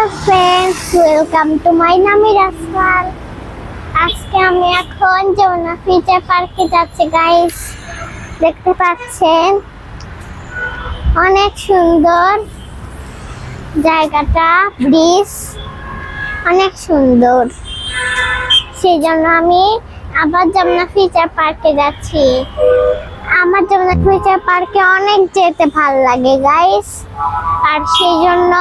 Hello friends welcome to my নামি রাসমাল আজকে আমি এখন যমুনা ফিচার পার্কে যাচ্ছি গাইস দেখতে পাচ্ছেন? অনেক সুন্দর জায়গাটা, ব্রিজ। অনেক সুন্দর। সেই জন্য আমি আবার যমুনা ফিচার পার্কে যাচ্ছি। আমার যমুনা ফিচার পার্কে অনেক যেতে ভালো লাগে গাইস আর সেই জন্য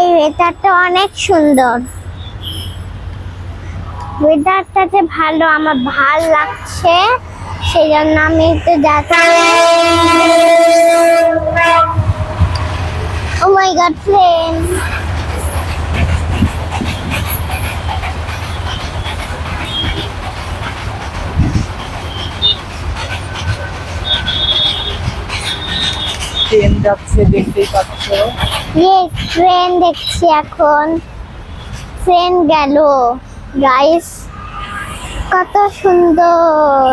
এই ওয়েদারটা অনেক সুন্দর। ওয়েদারটা যে ভালো, আমার ভালো লাগছে। সেই জন্য আমি একটু যাচ্ছি। ও মাই গড ট্রেন যাচ্ছে, দেখতেই পাচ্ছ। ট্রেন দেখছি এখন। ট্রেন গেল। গাইস কত সুন্দর।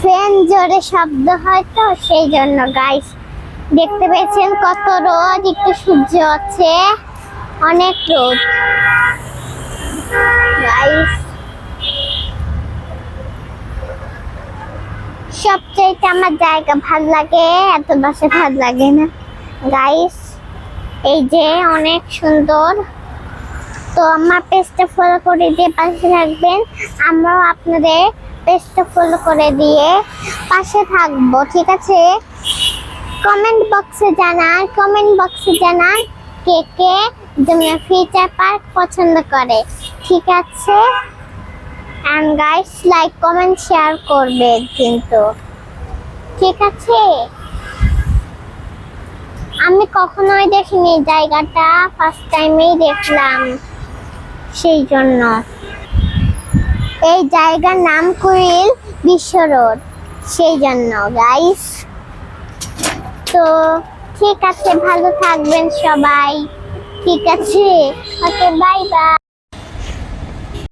ট্রেন জোরে শব্দ হয় তো, সেই জন্য গাইস দেখতে পেয়েছেন কত রোদ, একটু সূর্য আছে। অনেক রোদ গাইস সবচাইতে আমার জায়গা ভালো লাগে, এত বাসে ভালো লাগে না। গাইস এই যে অনেক সুন্দর। তো আমার পেজটা ফলো করে দিয়ে পাশে থাকবেন। আমরাও আপনাদের পেজটা ফলো করে দিয়ে পাশে থাকব, ঠিক আছে? কমেন্ট বক্সে জানান কমেন্ট বক্সে জানান কে কে যমুনা ফিচার পার্ক পছন্দ করে, ঠিক আছে? And guys like comment share করবে কিন্তু। ঠিক আছে? আমি কখনোই দেখিনি জায়গাটা। ফার্স্ট টাইমেই দেখলাম সেই জন্য। এই জায়গার নাম কুড়িল বিশ্ব রোড, সেই জন্য গাইস তো ঠিক আছে, ভালো থাকবেন সবাই। ঠিক আছে? Okay bye bye